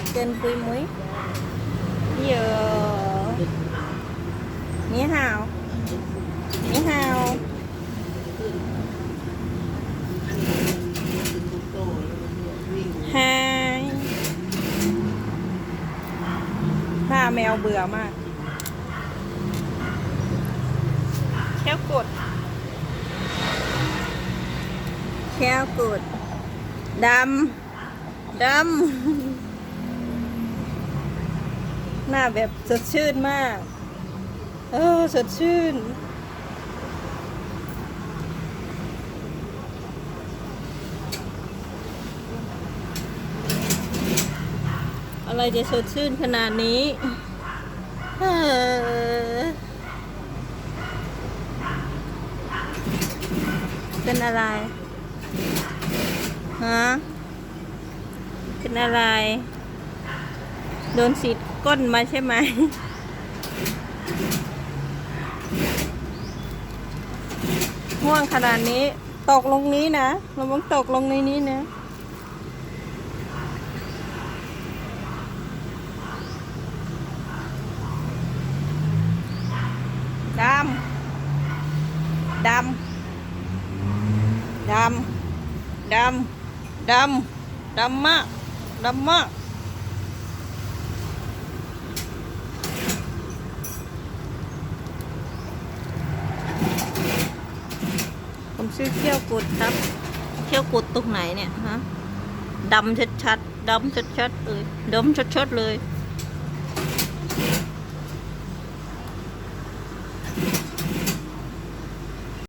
รักเกินปุยมุ้ยเยอะนี่ฮาวนี่ฮาวไฮหน้าแมวเบื่อมากแค่กดแค่กดดำดำ หน้าแบบสดชื่นมาก เออ สดชื่น อะไรจะสดชื่นขนาดนี้เออเป็นอะไร ฮะ เป็นอะไร ดนสีก้นมาใช่ไหม ห่วงขนาดนี้ ตกลงนี้นะเราต้องตกลงในนี้นะดำ ดำ ดำ ดำ ดำ ดำมาก ดำมาก ผมซื้อเที่ยวกุดครับเที่ยวกุดตรงไหนเนี่ยฮะดำชัดๆดำชัดๆเลยดำชัดๆเลย